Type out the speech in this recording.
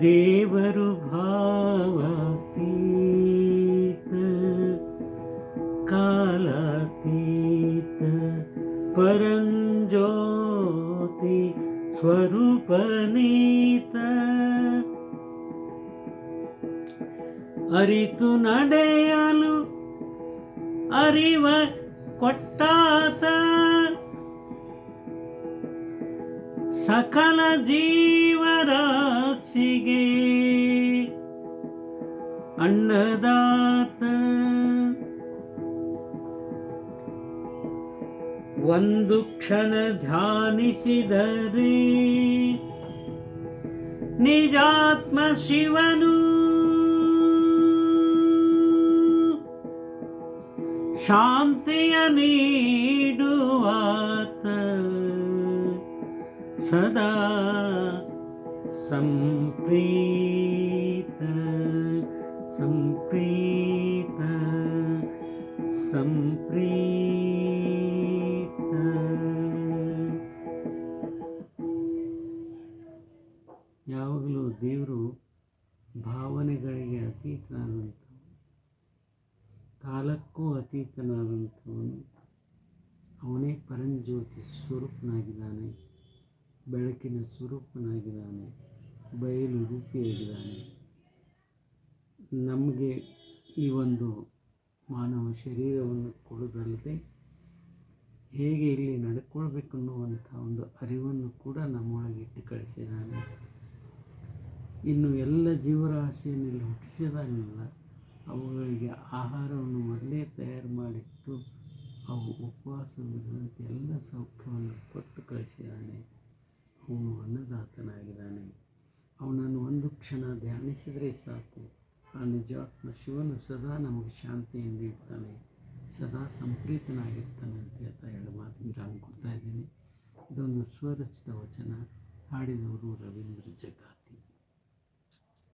ದೇವರು ಭಾವಾತೀತ ಕಾಲಾತೀತ ಪರಂಜ್ಯೋತಿ ಸ್ವರೂಪನೀತ ಅರಿತು ನಡೆಯಲು ಅರಿವ ಕೊಟ್ಟಾತ ಸಕಲ ಜೀವರಾಶಿಗೆ ಅನ್ನದಾತ. ಒಂದು ಕ್ಷಣ ಧ್ಯಾನಿಸಿದರೆ ನಿಜಾತ್ಮ ಶಿವನು ಶಾಂತಿಯ ನೀಡುವಾತ ಸದಾ ಸಂಪ್ರೀತ ಸಂಪ್ರೀತ ಸಂಪ್ರೀತ. ಯಾವಾಗಲೂ ದೇವರು ಭಾವನೆಗಳಿಗೆ ಅತೀತನಾದಂಥ ಕಾಲಕ್ಕೂ ಅತೀತನಾದಂಥವನು. ಅವನೇ ಪರಂಜ್ಯೋತಿ ಸ್ವರೂಪನಾಗಿದ್ದಾನೆ. ಬೆಳಕಿನ ಸ್ವರೂಪನಾಗಿದ್ದಾನೆ, ಬಯಲು ರೂಪಿಯಾಗಿದ್ದಾನೆ. ನಮಗೆ ಈ ಒಂದು ಮಾನವ ಶರೀರವನ್ನು ಕೊಡೋದಲ್ಲದೆ ಹೇಗೆ ಇಲ್ಲಿ ನಡ್ಕೊಳ್ಬೇಕು ಅನ್ನುವಂಥ ಒಂದು ಅರಿವನ್ನು ಕೂಡ ನಮ್ಮೊಳಗೆ ಇಟ್ಟು ಕಳಿಸಿದ್ದಾನೆ. ಇನ್ನು ಎಲ್ಲ ಜೀವರಾಶಿಯನ್ನು ಇಲ್ಲಿ ಹುಟ್ಟಿಸಿದಾನಲ್ಲ ಅವುಗಳಿಗೆ ಆಹಾರವನ್ನು ಮೊದಲೇ ತಯಾರು ಮಾಡಿಟ್ಟು ಅವು ಉಪವಾಸ ಎಲ್ಲ ಸೌಖ್ಯವನ್ನು ಕೊಟ್ಟು ಕಳಿಸಿದ್ದಾನೆ. ಅವನು ಅನ್ನದಾತನಾಗಿದ್ದಾನೆ. ಅವನನ್ನು ಒಂದು ಕ್ಷಣ ಧ್ಯಾನಿಸಿದರೆ ಸಾಕು. ಆ ನಿಜಾತ್ಮ ಶಿವನು ಸದಾ ನಮಗೆ ಶಾಂತಿಯನ್ನು ನೀಡ್ತಾನೆ. ಸದಾ ಸಂಪ್ರೀತನಾಗಿರ್ತಾನೆ ಅಂತ ಹೇಳ್ತಾ ಎರಡು ಮಾತು ವಿರಾಮ ಕೊಡ್ತಾ ಇದ್ದೀನಿ. ಇದೊಂದು ಸ್ವರಚಿತ ವಚನ. ಹಾಡಿದವರು ರವೀಂದ್ರ ಜಗತ್